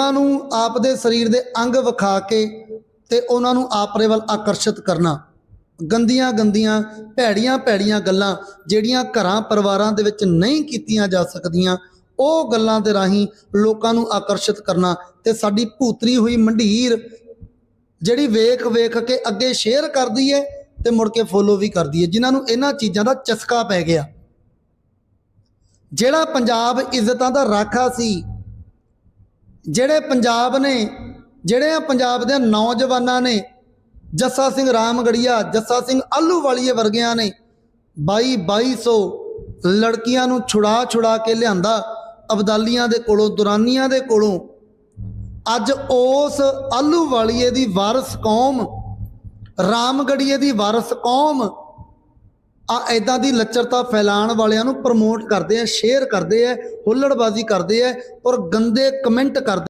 ਲੋਕਾਂ ਨੂੰ ਆਪ ਦੇ ਸਰੀਰ ਦੇ ਅੰਗ ਵਿਖਾ ਕੇ ਤੇ ਉਹਨਾਂ ਨੂੰ ਆਪਰੇ ਵੱਲ ਆਕਰਸ਼ਿਤ ਕਰਨਾ। ਗੰਦੀਆਂ ਗੰਦੀਆਂ, ਭੈੜੀਆਂ ਭੈੜੀਆਂ ਗੱਲਾਂ ਜਿਹੜੀਆਂ ਘਰਾਂ, ਪਰਿਵਾਰਾਂ ਦੇ ਵਿੱਚ ਨਹੀਂ ਕੀਤੀਆਂ ਜਾ ਸਕਦੀਆਂ, ਉਹ ਗੱਲਾਂ ਦੇ ਰਾਹੀਂ ਲੋਕਾਂ ਨੂੰ ਆਕਰਸ਼ਿਤ ਕਰਨਾ ਤੇ ਸਾਡੀ ਭੂਤਰੀ ਹੋਈ ਮੰਢੀਰ ਜਿਹੜੀ ਵੇਖ ਵੇਖ ਕੇ ਅੱਗੇ ਸ਼ੇਅਰ ਕਰਦੀ ਹੈ ਤੇ ਮੁੜ ਕੇ ਫੋਲੋ ਵੀ ਕਰਦੀ ਹੈ ਜਿਨ੍ਹਾਂ ਨੂੰ ਇਹਨਾਂ ਚੀਜ਼ਾਂ ਦਾ ਚਸਕਾ ਪੈ ਗਿਆ। ਜਿਹੜਾ ਪੰਜਾਬ ਇੱਜ਼ਤਾਂ ਦਾ ਰਾਖਾ ਸੀ ਜਿਹੜੇ ਪੰਜਾਬ ਨੇ ਜਿਹੜੇ ਪੰਜਾਬ ਦੇ ਨੌਜਵਾਨਾਂ ਨੇ, ਜੱਸਾ ਸਿੰਘ ਰਾਮਗੜੀਆ, ਜੱਸਾ ਸਿੰਘ ਆਲੂਵਾਲੀਏ ਵਰਗਿਆਂ ਨੇ 22 2200 ਲੜਕੀਆਂ ਨੂੰ ਛੁੜਾ ਛੁੜਾ ਕੇ ਲਿਆਂਦਾ ਅਬਦਾਲੀਆਂ ਦੇ ਕੋਲੋਂ, ਦੁਰਾਨੀਆਂ ਦੇ ਕੋਲੋਂ। ਅੱਜ ਉਸ ਆਲੂਵਾਲੀਏ ਦੀ ਵਾਰਸ ਕੌਮ, ਰਾਮਗੜੀਏ ਦੀ ਵਾਰਸ ਕੌਮ ਆ ਐਦਾਂ ਦੀ ਲੱਚਰਤਾ ਫੈਲਾਣ ਵਾਲਿਆਂ ਨੂੰ ਪ੍ਰਮੋਟ ਕਰਦੇ ਆ ਸ਼ੇਅਰ ਕਰਦੇ ਆ, ਹੁੱਲੜਬਾਜ਼ੀ ਕਰਦੇ ਆ ਔਰ ਗੰਦੇ ਕਮੈਂਟ ਕਰਦੇ